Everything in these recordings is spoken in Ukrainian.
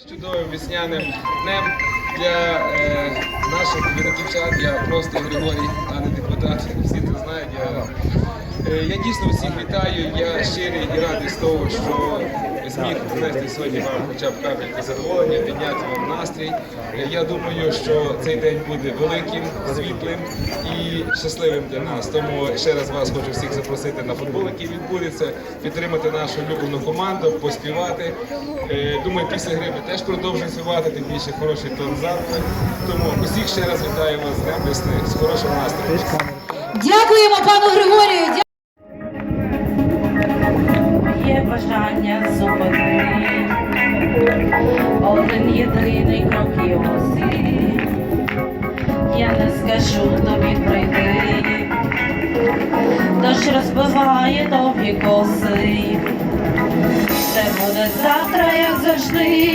з чудовим весняним днем для е, наших виноківчан. Я просто Григорій, а не депутат. Всі це знають. Я, е, я дійсно всіх вітаю. Я щирий і радий з того, що зміг принести сьогодні вам хоча б капельку задоволення, підняти вам настрій. Я думаю, що цей день буде великим, світлим і щасливим для нас. Тому ще раз вас хочу всіх запросити на футбол, який відбудеться, підтримати нашу улюблену команду, поспівати. Е, Думаю, після гри ми теж продовжуємо співати, тим більше хороший тон завтра. Тому усіх ще раз вітаю вас з Днем весни, з хорошим настроєм. Дякуємо пану Григорію. Один єдиний крок і осі. Я не скажу тобі прийти, дощ розбиває довгі коси. Все буде завтра, як завжди,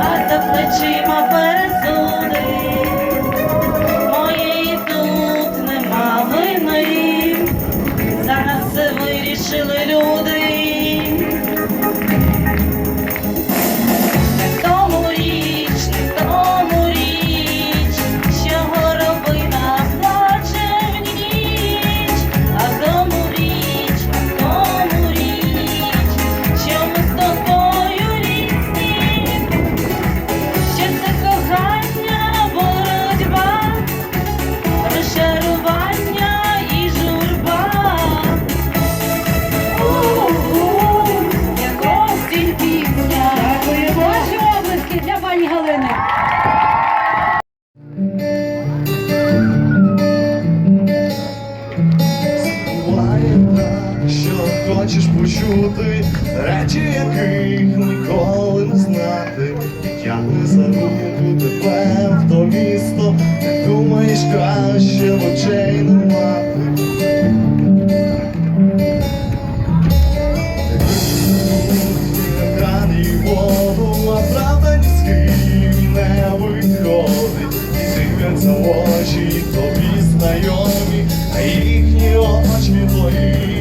а за плечима пересуди. Моєї тут нема вини. Зараз все вирішили люди. Що хочеш почути речі, яких ніколи не знати. І Тягне за руку тебе в то місто, ти думаєш краще в очей не мати. Кран воду, правда ні з не виходить. І дивляться очі тобі знайомі, а їхні очі твої